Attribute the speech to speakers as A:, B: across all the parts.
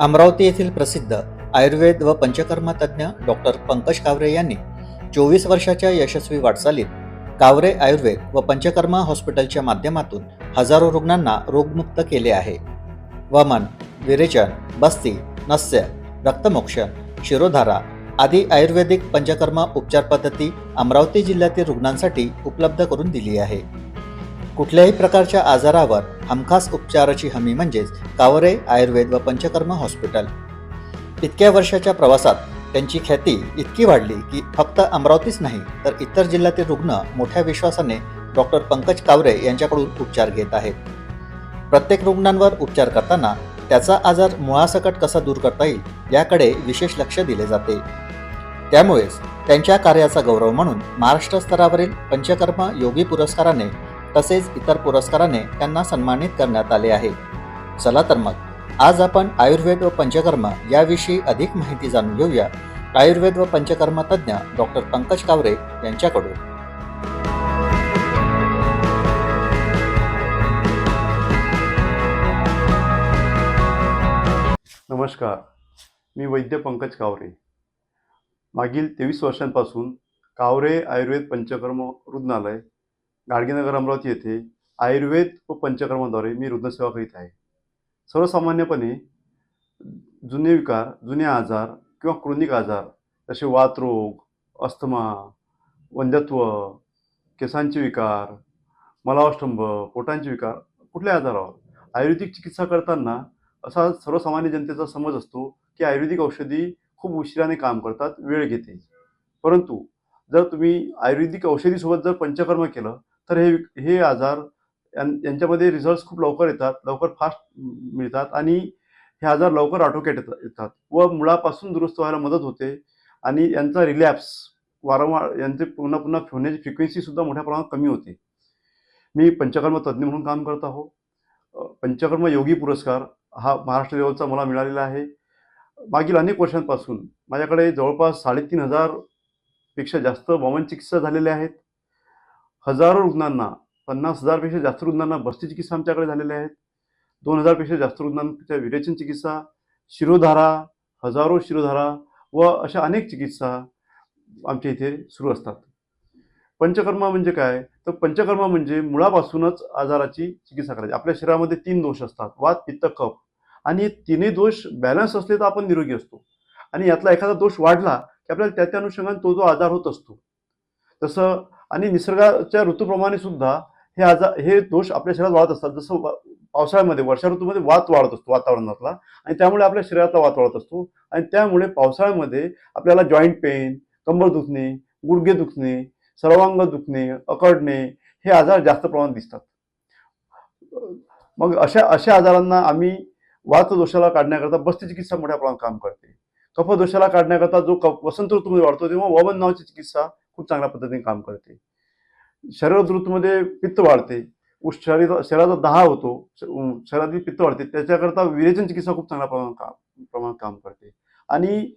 A: अमरावती येथील प्रसिद्ध आयुर्वेद व पंचकर्म तज्ज्ञ डॉक्टर पंकज कावरे यांनी चोवीस वर्षाच्या यशस्वी वाटचालीत कावरे आयुर्वेद व पंचकर्म हॉस्पिटलच्या माध्यमातून हजारो रुग्णांना रोगमुक्त केले आहे. वमन विरेचन बस्ती नस्य रक्तमोक्षण शिरोधारा आदी आयुर्वेदिक पंचकर्म उपचार पद्धती अमरावती जिल्ह्यातील रुग्णांसाठी उपलब्ध करून दिली आहे. कुठल्याही प्रकारच्या आजारावर हमखास उपचाराची हमी म्हणजेच कावरे आयुर्वेद व पंचकर्म हॉस्पिटल. इतक्या वर्षाच्या प्रवासात त्यांची ख्याती इतकी वाढली की फक्त अमरावतीच नाही तर इतर जिल्ह्यातील रुग्ण मोठ्या विश्वासाने डॉक्टर पंकज कावरे यांच्याकडून उपचार घेत आहेत. प्रत्येक रुग्णांवर उपचार करताना त्याचा आजार मुळासकट कसा दूर करता येईल याकडे विशेष लक्ष दिले जाते. त्यामुळेच त्यांच्या कार्याचा गौरव म्हणून महाराष्ट्र स्तरावरील पंचकर्म योगी पुरस्काराने तसेच इतर पुरस्काराने त्यांना सन्मानित करण्यात आले आहे. चला तर मग आज आपण आयुर्वेद व पंचकर्म याविषयी अधिक माहिती जाणून घेऊया. आयुर्वेद व पंचकर्म तज्ज्ञ डॉक्टर पंकज कावरे यांच्याकडून.
B: नमस्कार मी वैद्य पंकज कावरे. मागील तेवीस वर्षांपासून कावरे आयुर्वेद पंचकर्म रुग्णालय गाडगेनगर अमरावती येथे आयुर्वेद व पंचकर्माद्वारे मी रुग्णसेवा करीत आहे. सर्वसामान्यपणे जुने विकार जुने आजार किंवा क्रोनिक आजार जसे वातरोग अस्थमा वंध्यत्व केसांचे विकार मलावष्टंभ पोटांचे विकार कुठल्या आजारावर आयुर्वेदिक चिकित्सा करताना असा सर्वसामान्य जनतेचा समज असतो की आयुर्वेदिक औषधी खूप उशिराने काम करतात वेळ घेते. परंतु जर तुम्ही आयुर्वेदिक औषधीसोबत जर पंचकर्म केलं तर हे हे आजार यां- यांच्यामध्ये रिझल्ट खूप लवकर येतात लवकर फास्ट मिळतात आणि हे आजार लवकर आटोक्यात येतात येतात व मुळापासून दुरुस्त व्हायला मदत होते आणि यांचा रिलॅप्स वारंवार यांचे पुन्हा पुन्हा होण्याची फ्रिक्वेन्सी सुद्धा मोठ्या प्रमाणात कमी होते. मी पंचकर्म तज्ज्ञ म्हणून काम करत आहो. पंचकर्म योगी पुरस्कार हा महाराष्ट्र लेवलचा मला मिळालेला आहे. मागील अनेक वर्षांपासून माझ्याकडे जवळपास साडेतीन हजारपेक्षा जास्त वमन चिकित्सा झालेल्या आहेत. हजारो रुग्णांना पन्नास हजारपेक्षा जास्त रुग्णांना बस्ती चिकित्सा आमच्याकडे झालेल्या आहेत. दोन हजारपेक्षा जास्त रुग्णांच्या विरेचन चिकित्सा शिरोधारा हजारो शिरोधारा व अशा अनेक चिकित्सा आमच्या इथे सुरू असतात. पंचकर्म म्हणजे काय? तर पंचकर्म म्हणजे मुळापासूनच आजाराची चिकित्सा करायची. आपल्या शरीरामध्ये तीन दोष असतात. वात पित्त कप आणि हे तिन्ही दोष बॅलन्स असले तर आपण निरोगी असतो. आणि यातला एखादा दोष वाढला की आपल्याला त्या त्या अनुषंगाने तो जो आजार होत असतो. तसं आणि निसर्गाच्या ऋतूप्रमाणे सुद्धा हे आजार हे दोष आपल्या शरीरात वाढत असतात. जसं पावसाळ्यामध्ये वर्षा ऋतूमध्ये वात वाढत असतो वातावरणातला आणि त्यामुळे आपल्या शरीरातला वात वाढत असतो आणि त्यामुळे पावसाळ्यामध्ये आपल्याला जॉईंट पेन कंबर दुखणे गुडघे दुखणे सर्वांग दुखणे अकडणे हे आजार जास्त प्रमाणात दिसतात. मग अशा अशा आजारांना आम्ही वात दोषाला काढण्याकरता बस्ती चिकित्सा मोठ्या प्रमाणात काम करते. कफदोषाला काढण्याकरता जो कफ वसंत ऋतूमध्ये वाढतो तेव्हा वमन नावाची चिकित्सा खूप चांगल्या पद्धतीने काम करते. शरद ऋतूमध्ये पित्त वाढते. उश- शरीर शरीराचा दहा होतो. शरीरातील पित्त वाढते. त्याच्याकरता विरेचन चिकित्सा खूप चांगल्या प्रमाणात काम प्रमाणात काम करते. आणि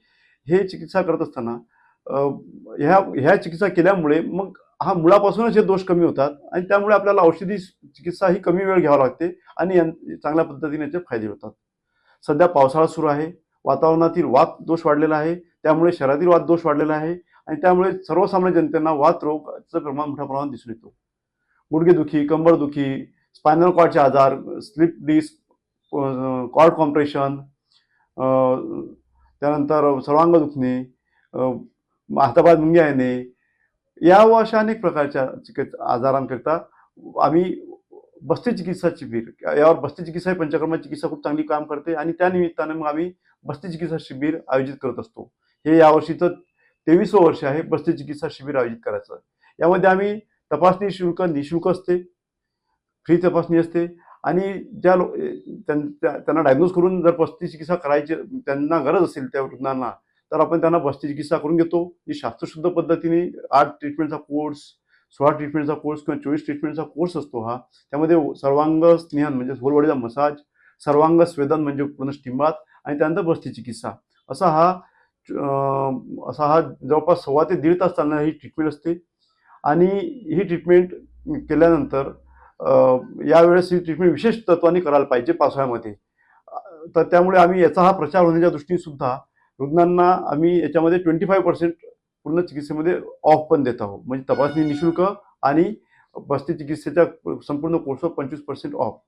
B: हे चिकित्सा करत असताना ह्या ह्या चिकित्सा केल्यामुळे मग हा मुळापासूनच हे दोष कमी होतात आणि त्यामुळे आपल्याला औषधी चिकित्सा ही कमी वेळ घ्यावी लागते आणि यां- चांगल्या पद्धतीने याचे फायदे होतात. सध्या पावसाळा सुरू आहे. वातावरणातील वात दोष वाढलेला आहे. त्यामुळे शरीरातील वात दोष वाढलेला आहे. आणि त्यामुळे सर्वसामान्य जनतेना वातरोगाचं प्रमाण मोठ्या प्रमाणात दिसून येतो. गुडघेदुखी कंबरदुखी स्पायनल कॉर्डचे आजार स्लिप डिस्क कॉर्ड कॉम्प्रेशन त्यानंतर सर्वांग दुखणे अ, मुंग्या येणे या व अशा अनेक प्रकारच्या चिकित्सा आजारांकरिता आम्ही बस्ती चिकित्सा शिबिर यावर बस्ती चिकित्सा पंचकर्मा चिकित्सा खूप चांगली काम करते आणि त्यानिमित्ताने मग आम्ही बस्ती चिकित्सा शिबिर आयोजित करत असतो. हे यावर्षीचं तेवीस वर्ष आहे बस्ती चिकित्सा शिबिर आयोजित करायचं. यामध्ये आम्ही तपासणी शुल्क निशुल्क असते फ्री तपासणी असते आणि ज्या लो त्या- त्यांना डायग्नोज करून जर बस्ती चिकित्सा करायची त्यांना गरज असेल त्या रुग्णांना तर आपण त्यांना बस्ती चिकित्सा करून घेतो. जी शास्त्रशुद्ध पद्धतीने आठ ट्रीटमेंटचा कोर्स सोळा ट्रीटमेंटचा कोर्स किंवा चोवीस ट्रीटमेंटचा कोर्स असतो हा. त्यामध्ये सर्वांग स्नेहन म्हणजे होलवडीचा मसाज सर्वांग स्वेदन म्हणजे पूर्ण स्टिंबात आणि त्यानंतर बस्ती चिकित्सा असा हा असा हा जवळपास सव्वा ते दीड तास चालणारी ही ट्रीटमेंट असते. आणि ही ट्रीटमेंट केल्यानंतर यावेळेस ही ट्रीटमेंट विशेष तत्वाने करायला पाहिजे पावसाळ्यामध्ये. तर त्यामुळे आम्ही याचा हा प्रचार होण्याच्या दृष्टीने सुद्धा रुग्णांना आम्ही याच्यामध्ये ट्वेंटी फाईव्ह पर्सेंट पूर्ण चिकित्सेमध्ये ऑफ पण देत आहोत. म्हणजे तपासणी निशुल्क आणि बस्ती चिकित्सेच्या संपूर्ण कोर्सवर पंचवीस पर्सेंट ऑफ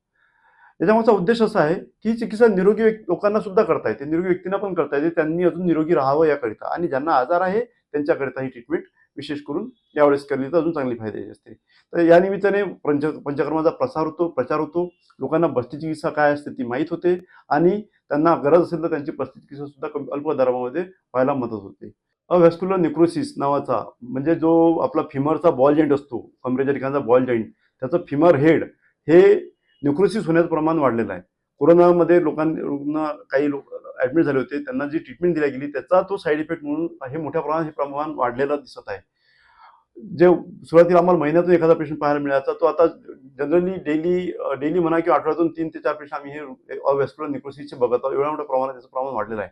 B: त्याच्यामागचा उद्देश असा आहे की ही चिकित्सा निरोगी लोकांना सुद्धा करता येते. निरोगी व्यक्तींना पण करता येते. त्यांनी अजून निरोगी राहावं याकरिता. आणि ज्यांना आजार आहे त्यांच्याकरिता ही ट्रीटमेंट विशेष करून यावेळेस केली तर अजून चांगली फायद्याची असते. तर या निमित्ताने पंच पंचकर्माचा प्रसार होतो प्रचार होतो. लोकांना बस्ती चिकित्सा काय असते ती माहीत होते. आणि त्यांना गरज असेल तर त्यांची बस्ती चिकित्सा सुद्धा कमी अल्प दरामध्ये व्हायला मदत होते. अव्हॅस्क्युलर निक्रोसिस नावाचा म्हणजे जो आपला फिमरचा बॉल जॉईंट असतो कमरेच्या ठिकाणचा बॉल जॉईंट त्याचं फिमर हेड हे न्युक्रोसिस होण्याचं प्रमाण वाढलेलं आहे. कोरोनामध्ये लोकांनी रुग्ण काही लोक ॲडमिट झाले होते. त्यांना जी ट्रीटमेंट दिली गेली त्याचा तो साईड इफेक्ट म्हणून हे मोठ्या प्रमाणात हे प्रमाण वाढलेलं दिसत आहे. जे सुरुवातीला आम्हाला महिन्यातून एखादा पेशंट पाहायला मिळायचा तो आता जनरली डेली डेली म्हणा किंवा आठवड्यातून तीन ते चार पेशंट आम्ही हे अव्हॅस्क्युलर निक्रोसिसचे बघत आहोत. एवढ्या मोठ्या प्रमाणात त्याचं प्रमाण वाढलेलं आहे.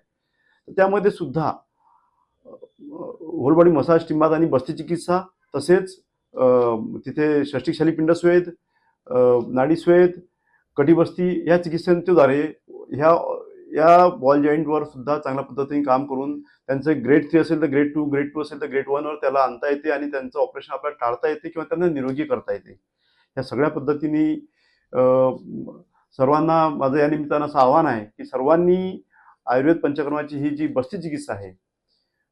B: तर त्यामध्ये सुद्धा होल बॉडी मसाज टिंबात आणि बस्ती चिकित्सा तसेच तिथे षष्टिकशाली पिंडस्वेद अं, नाडीस्वेद कटिबस्ती या चिकित्सांच्याद्वारे ह्या या बॉल जॉईंटवर सुद्धा चांगल्या पद्धतीने काम करून त्यांचं ग्रेड थ्री असेल तर ग्रेड टू ग्रेड टू असेल तर ग्रेड वनवर त्याला आणता येते आणि त्यांचं ऑपरेशन आपल्याला टाळता येते किंवा त्यांना निरोगी करता येते. या सगळ्या पद्धतीने सर्वांना माझं या निमित्तानं असं आव्हान आहे की सर्वांनी आयुर्वेद पंचकर्माची ही जी बस्ती चिकित्सा आहे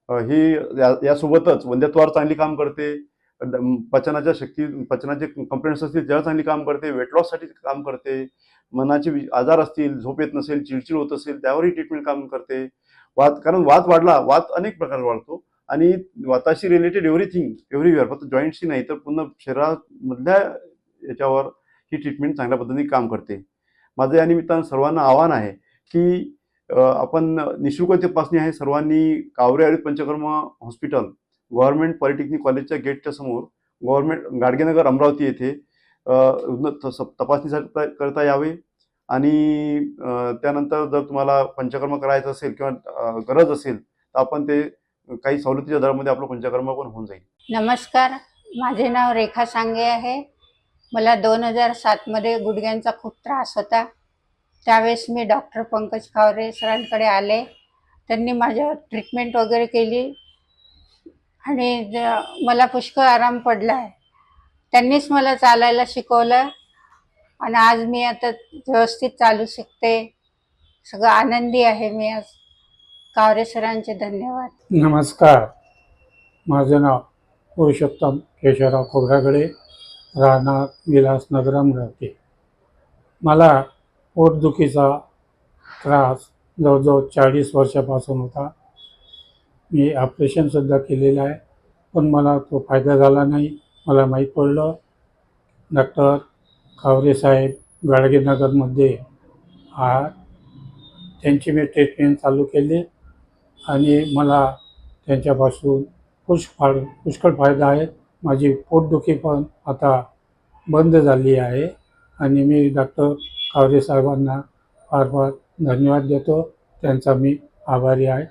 B: ही या- यासोबतच वंध्यत्वावर चांगली काम करते पचनाच्या शक्ती पचनाचे कंप्लेंट्स असतील त्यावर चांगली काम करते वेट लॉससाठी काम करते मनाचे आजार असतील झोप येत नसेल चिडचिड होत असेल त्यावरही ट्रीटमेंट काम करते. वात कारण वात वाढला वात अनेक प्रकार वाढतो आणि वाताशी रिलेटेड एव्हरीथिंग एव्हरीवेअर फक्त जॉईंटशी नाही तर पूर्ण शरीरामधल्या याच्यावर ही ट्रीटमेंट चांगल्या पद्धतीने काम करते. माझं या निमित्तानं सर्वांना आव्हान आहे की आपण निशुल्क तपासणी आहे सर्वांनी Kaware Ayurved Panchakarma hospital government polytechnic कॉलेजच्या गेटच्या समोर गव्हर्नमेंट गाडगेनगर अमरावती येथे रुग्ण तपासणीसाठी करता यावे. आणि त्यानंतर जर तुम्हाला पंचकर्म करायचं असेल किंवा गरज असेल तर आपण ते काही सवलतीच्या दरामध्ये आपलं पंचकर्म पण होऊन जाईल.
C: नमस्कार. माझे नाव रेखा सांगे आहे. मला दोन हजार सातमध्ये गुडघ्यांचा खूप त्रास होता. त्यावेळेस मी डॉक्टर पंकज खावरे सरांकडे आले. त्यांनी माझ्यावर ट्रीटमेंट वगैरे केली. आणि ज- मला पुष्कळ आराम पडला आहे त्यांनीच मला चालायला शिकवलं आणि आज मी आता व्यवस्थित चालू शकते. सगळं आनंदी आहे मी आज. कावरे सरांचे धन्यवाद.
D: नमस्कार. माझं नाव पुरुषोत्तम केशवराव खोबरागडे राहणार विलासनगर अमरावती मला पोटदुखीचा त्रास जवळजवळ चाळीस वर्षापासून होता. मी ऑपरेशनसुद्धा केलेलं आहे. पण मला तो फायदा झाला नाही. मला माहीत पडलं. डॉक्टर खावरे साहेब गाडगेनगरमध्ये आ त्यांची मी ट्रीटमेंट चालू केली आणि मला त्यांच्यापासून पुष्कळ पुष्कळ फायदा आहे. माझी पोटदुखी पण आता बंद झाली आहे आणि मी डॉक्टर कावरेसाहेबांना फार फार धन्यवाद देतो. त्यांचा मी आभारी आहे.